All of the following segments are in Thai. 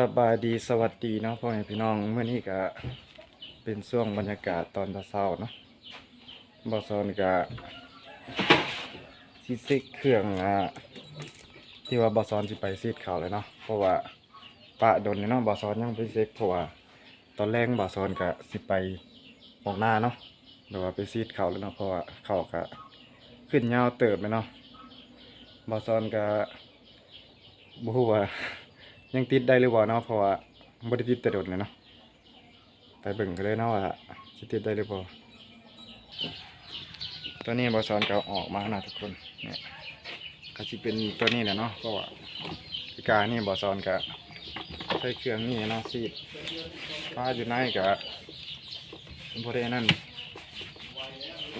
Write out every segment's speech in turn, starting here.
สบายดีสวัสดีเนาะพ่อแม่พี่น้องเมื่อนี้ก็เป็นช่วงบรรยากาศตอนเช้าเนาะบอสอนก็ซิซิกเครื่องอ่าที่ว่าบอสอนสิไปซีดเขาเลยเนาะเพราะว่าปะโดนเนาะบอสอนยังไปเซ็กเพราะว่าตอนแรกบอสอนก็สิไปออกหน้าเนาะแต่ว่าไปซีดเขาวแล้วเนาะเพราะว่าเขาก็ขึ้นยาวเติบเลยเนาะบอสอนก็บูว่า ยังติดได้หรือเปล่าเนาะเพราะว่าบ่ได้ติดแต่โดดเลยเนาะไปเบิ่งกันเลยเนาะว่าสิติดได้หรือเปล่าตัวนี้บอสอนก็อาออกมานะทุกคนเนี่ยก็สิเป็นตัวนี้แหละเนาะเพราะว่าพิการนี่บอสอนก็ใช้เครื่องนี่เนาะซีดฟ้าอยู่ในก็บ่ได้นั่น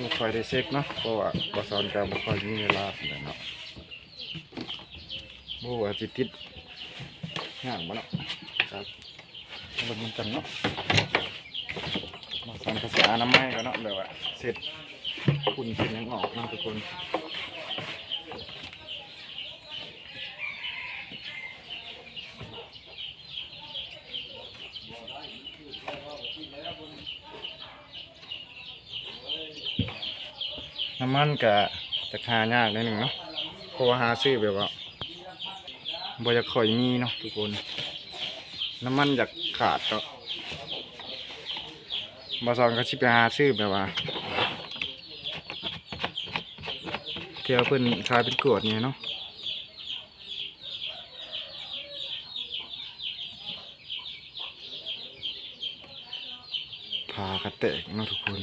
บ่ค่อยได้เช็คเนาะเพราะว่าบอสอนก็บ่ค่อยมีเวลาปานใดเนาะบ่ว่าสิติด งานบ่เนาะครับมาดูกันเนาะมาสั่นภาษาอนามัยกันเนาะแบบว่าเสร็จคุณเป็นยังออกเนาะทุกคนน้ำมันกะจะหายากนิดหนึ่งเนาะเพราะว่าหาซื้อแบบว่า บ่อยากค่อยมีเนาะทุกคน น้ำมันอยากขาดก็บาซอนก็ชิไปหาซื้อแบบว่าเที่ยวเพิ่นขายเป็นกรวดนี่ยเนาะพากระแตกเนาะทุกคน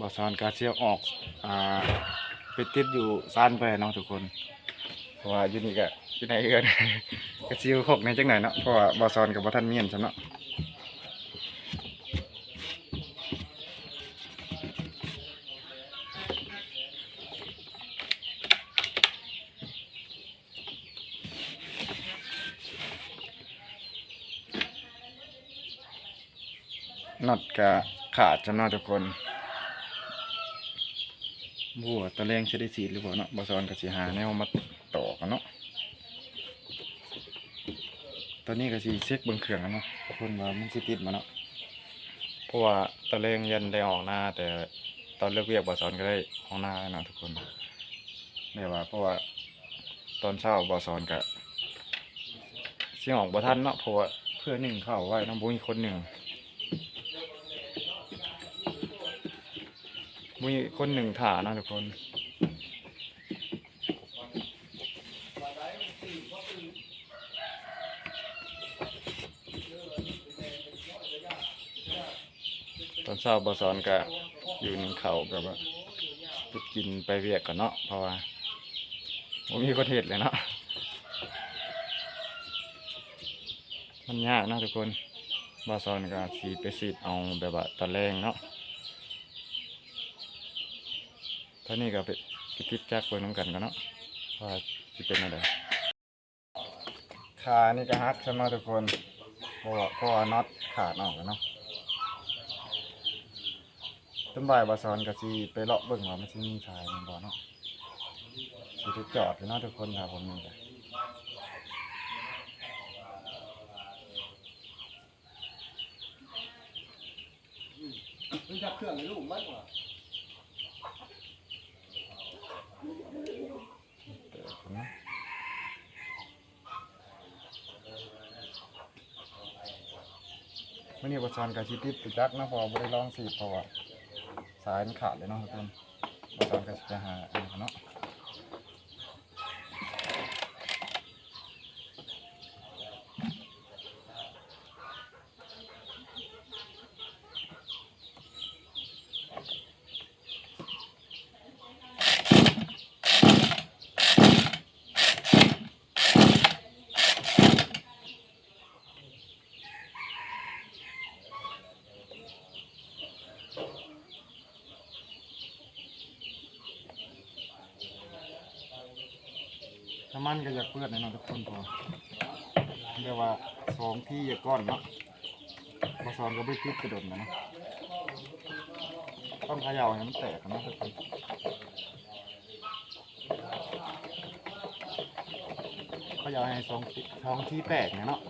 บอสอนกาเซียออกอ่าไปติดอยู่ซานไปเนาะทุกคน เพราะว่าอยู่นี่ก็อยู่ไหนเกินกาเซียวหกในจังไหนเนาะเพราะว่าบอสอนกับบ่ท่านเมียนซะเนาะน็อตกะขาดจำนาะทุกคน บัวตะแรงจะได้สีหรือเปล่าเนาะบอสอนกับสีหาแนวมาต่อกันเนาะตอนนี้ก็สีเช็คเบิ่งเครื่องกันเนาะทุกคนว่ามันสิติดมาเนาะเพราะว่าตะแรงยันได้ออกหน้า แต่ตอนเลิกเวียกบอสอนก็ได้ออกหน้าแล้วเนาะทุกคนได้ว่า เพราะว่าตอนเช้าบอสอนก็เสียงออกบ่ทันเนาะเพราะว่าเพื่อนหนึ่งเข้าไว้น้องบุ้ยคนหนึ่ง มีคนหนึ่งถ่านะทุกคนตอนเช้าบอสอนก็อยู่นเขาแบบว่าพุดกินไปเวียกก่อนเนาะเพราะว่าผมมีคนเห็ดเลยเนาะมันยากนะทุกคนบอสอนก็สีไปสีดเอาแบบว่าตะแรงเนาะ ท่านี้ก็ไปไปติดจักเบิ่งน้ำกันกันเนาะว่าจะเป็นอะไรขานี่ก็ฮักใช่ไหมทุกคนเพราะว่าเพราะว่าน็อตขาดออกแล้วเนาะต้นบ่ายบาซอนกับซีไปเลาะเบิ่งว่ามันสิมีขายมันบ่เนาะสิไปจอดอยู่เนาะทุกคนครับผมนี่ก็มันจับเครื่องในลูกมันว่ะ เติบผมนะ มื่อนี้ประชันกับซีติดติดจักนะพอบ่ไปลองสีเพราะว่าสายมันขาดเลยเนาะทุกคนบาซอนก็สิจะหาอันเนาะ มันก็อยากเปื้อนแน่นอนทุกคนพอเรียกว่าสองที่อยาก้อนเนาะบอสอนก็ไม่ติดกระโดดนะเนาะต้องเขย่าให้มันแตกนะทุกคนเขย่าให้สองที่สองที่แตกเนาะ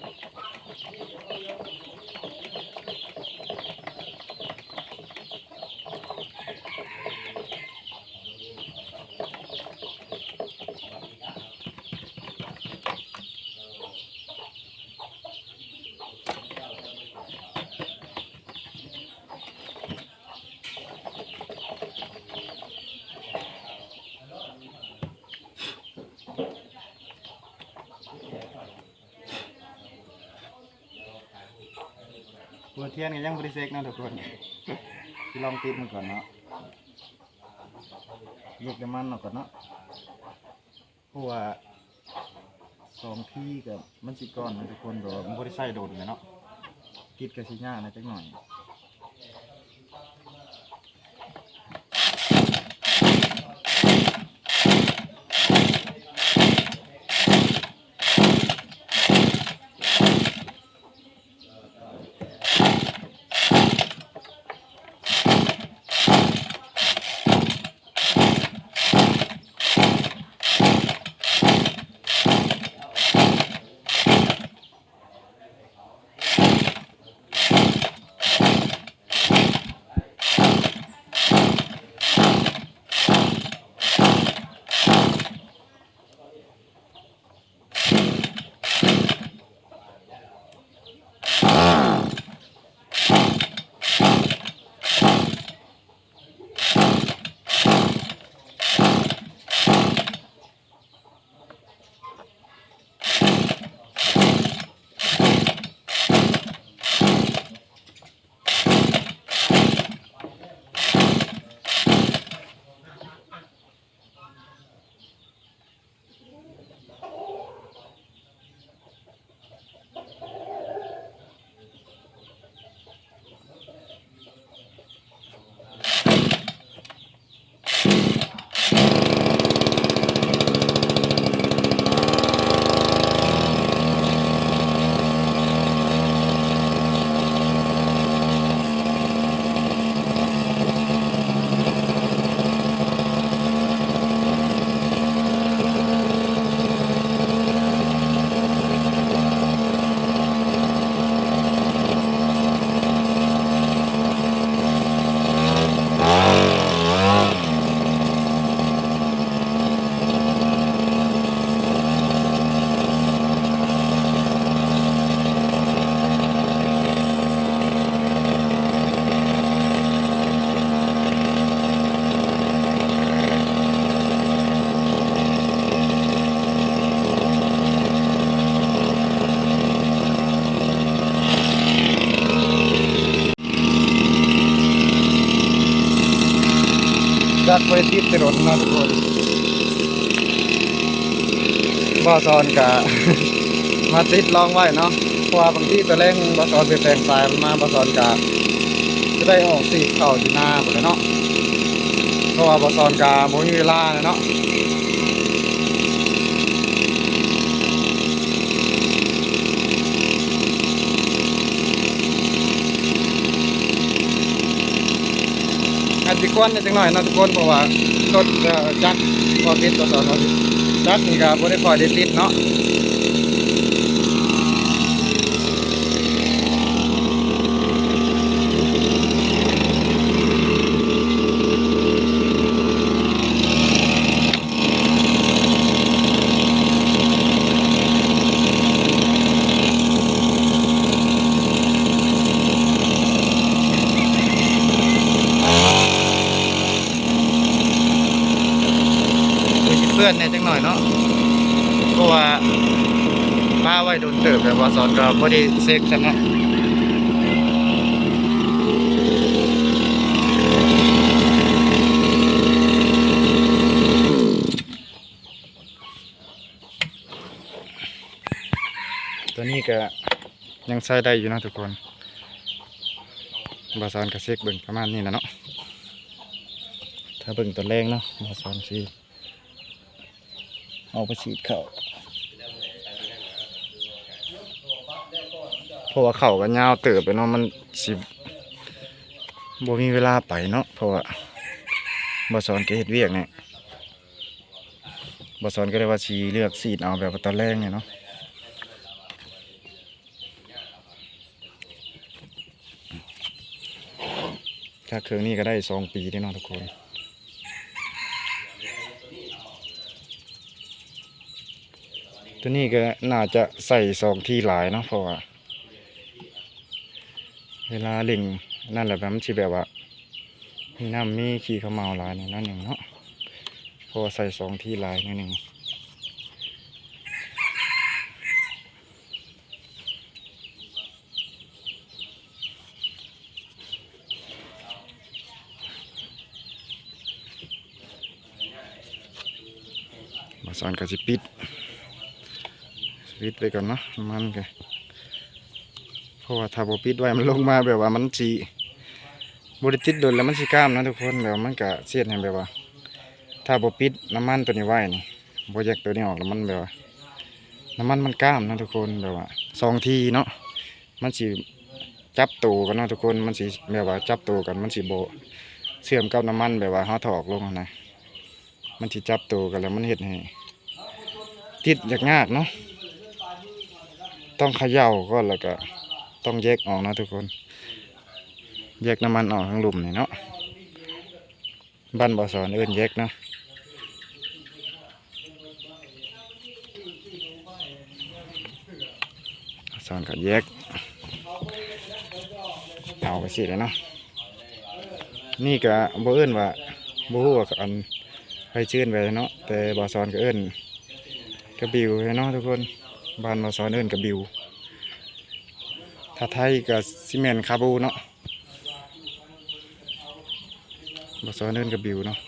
บัวเทียนก็ยังบริเซกนะทุกคนที่ลองติดมันก่อนเนาะยกน้ำมันออกก่อนเนาะเพราะว่าสองที่กับมันสิก้อนนะทุกคนแบบว่ามันบริใส่โดนเลยเนาะติดกับสิยานะจักหน่อย จักไปติดกระโดดนะทุกคนบอสอนกะมาติดลองไว้เนาะเพราะว่าบางที่ตัวแรงบอสอนเปลี่ยนแปลงสายมันมาบอสอนกะจะได้ออกสีเข่าอยู่หน้าหมดเลยเนาะเพราะว่าบอสอนกะโมีเวลาเนาะ อาจจะกนนิดหน่อยนะทุกคนเพราะว่ารถเอ่อจักรพอติดต่อต่อจักรนี่ก็บ่ได้คอยได้ติดเนาะ ลื่อนเนี่ยจังหน่อยเนาะเพราะว่ามาไว้โดนเติบแต่ว่าสอนก็บ่ได้เซ็กซั่นเนะตัวนี้ก็ยังใช้ได้อยู่นะทุกคนบาซอนกับเซ็กเบิ่งประมาณนี้นะเนาะถ้าเบิ่งตัวแรงเนาะบาซอนสิ เอาไปฉีดเข่าเพราะว่าเข่าก็ยาวเติบไปเนาะมันสิบ่มีเวลาไปเนาะเพราะว่าบ่สอนก็เฮ็ดเวียกเนี่ยบ่สอนก็เลยว่าสิเลือกฉีดเอาแบบตอนแรกเนี่ยเนาะถ้าเครื่องนี้ก็ได้สองปีที่เนาะทุกคน ตัวนี้ก็น่าจะใส่สองที่หลายเนาะเพราะว่า เวลาเล่งนั่นแหละแบบมันสิแบบว่ามีน้ำมีขี้เขาวเมาหลายเนี่ยนั่นหนึ่งเนาะเพราะว่าใส่สองที่หลายนิดหนึ่งมาสอนกับสิปิด ปิดไปก่อนเนาะน้ำมันก็เพราะว่าถ้าบ่ปิดไว้มันลงมาแบบว่ามันสิบ่ได้ติดโดนแล้วมันสิกล้ามนะทุกคนแบบว่ามันก็เสียดให้แบบว่า ถ้าบ่ปิดน้ำมันตัวนี้ไว้นี่บ่แยกตัวนี้ออกแล้วมันแบบว่าน้ำมันมันกล้ามนะทุกคนแบบว่าสองทีเนาะมันสิจับตัวกันเนาะทุกคนมันสิแบบว่าจับตัวกันมันสิบ่เชื่อมกับน้ำมันแบบว่าเฮาถอกลงนะมันสิจับตัวกันแล้วมันเฮ็ดให้ติดยากๆเนาะ ต้องเขย่าก่อนแล้วก็ต้องแยกออกนะทุกคน แยกน้ำมันออกทั้งหลุมนี่เนาะบ้านบ่อสอนเอื่นแยกเนาะสอนก็แยกเอาไปสิเลยเนาะนี่ก็บ่เอื่นว่าบ่ฮู้ว่าอันไปชื่นไปเนาะแต่บ่อสอนก็เอื่นกระบิวเนาะทุกคน บ้านมาสอนเอินกระบิว ถ้าไทยกับซีเมนคาบูเนาะมาสอนเอินกระบิวเนาะ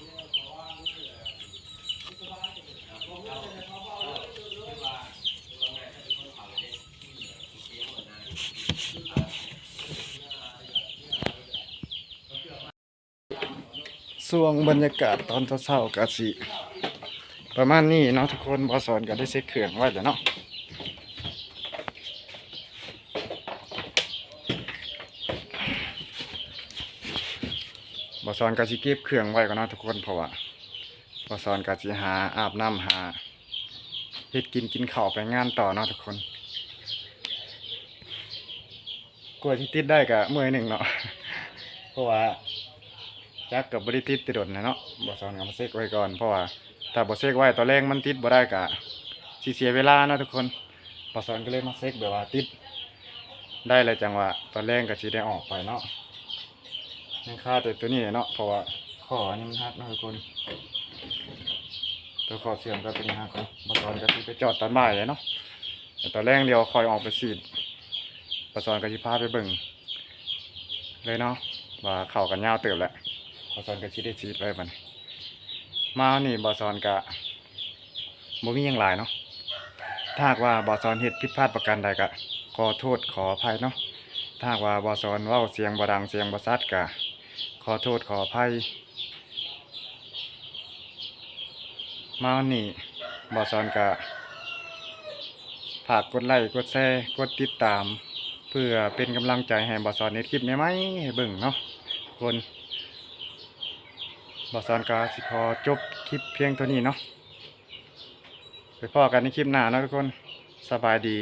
ส่วงบรรยากาศตอนเช้าๆกะสิประมาณนี้เนาะทุกคนบอสอนก็ได้เซ็ตเครื่องไว้แล้วเนาะ บอสอนก็สิเก็บเครื่องไว้ก่อนนะทุกคนเพราะว่าบอสอนก็สิหาอาบน้ำหาเฮ็ดกินกินข้าวไปงานต่อเนาะทุกคนกลัวที่ติดได้ก็เมื่อยหนึ่งเนาะเพราะว่าจักกับบริติดติดดนะเนาะบอสอนก็มาเซ็กไว้ก่อนเพราะว่าถ้าบ่เซ็กไว้ตอนแรกมันติดบ่ได้กะสิเสียเวลาเนาะทุกคนปอสอนก็เลยมาเซ็กแบบว่าติดได้เลยจังหวะตอนแรกก็สิได้ออกไปเนาะ ยังค่าแต่ตัวนี้เนาะเพราะว่าข้อนี่มันหักเนาะทุกคนตัวข้อเสื่อมก็เป็นหักเนาะปอสอนก็สิไปจอดตอนบ่ายเลยเนาะแต่ตอนแรกเดียวคอยออกไปฉีดปอสอนก็สิพาไปเบิ่งเลยเนาะว่าเข้ากันยาวเติบแหละปอสอนก็สิได้ฉีดไว้บันมานี่บอสอนกะบ่มียังหลายเนาะถ้าว่าบอสอนเฮ็ดผิดพลาดประการใดกะขอโทษขออภัยเนาะถ้าว่าบอสอนเว้าเสียงบดังเสียงบ่ชัดกะ อโทษขออภัย มานี่บอสอนกะฝากกดไลค์กดแชร์กดติดตาม เพื่อเป็นกำลังใจให้บอสอนเฮ็ดคลิปใหมให้เบิ่งเนาะทุกคนบอสอนกาสิพอจบคลิปเพียงเท่านี้เนาะไปพ่อกันในคลิปหน้านะทุกคนสบายดี